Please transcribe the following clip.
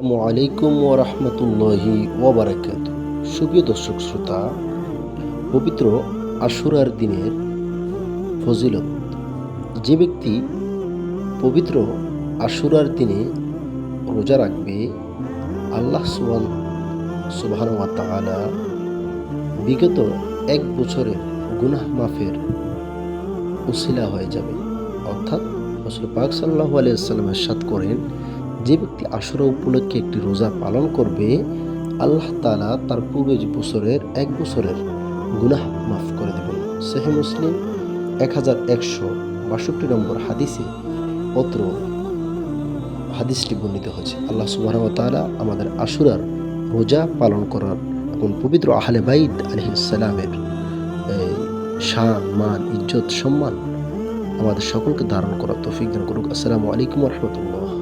আসসালামু আলাইকুম ওরহমতুল্লাহি ওবরাকাত সুপ্রিয় দর্শক শ্রোতা, পবিত্র আশুরার দিনের ফজিলত। যে ব্যক্তি পবিত্র আশুরার দিনে রোজা রাখবে, আল্লাহ সুবান সুবাহ তাআলা বিগত এক বছরের গুনাহ মাফের উসিলা হয়ে যাবে। অর্থাৎ রসুল পাক সাল্লাহ আলিয়াল্লামের সাথ করেন যে ব্যক্তি আশুরা উপলক্ষে একটি রোজা পালন করবে, আল্লাহ তালা তার পূর্বে বছরের এক বছরের গুনাহ মাফ করে দেবেন। সেহে মুসলিম এক হাজার একশো বাষট্টি নম্বর হাদিসে পত্র হাদিসটি বর্ণিত হয়েছে। আল্লাহ সুবাহ তালা আমাদের আশুরার রোজা পালন করার এবং পবিত্র আহলে বাইদ আলহিসালামের শান, মান, ইজ্জত, সম্মান আমাদের সকলকে ধারণ করার তৌফিক দান করুক। আসসালামু আলাইকুম রহমতুল্লাহ।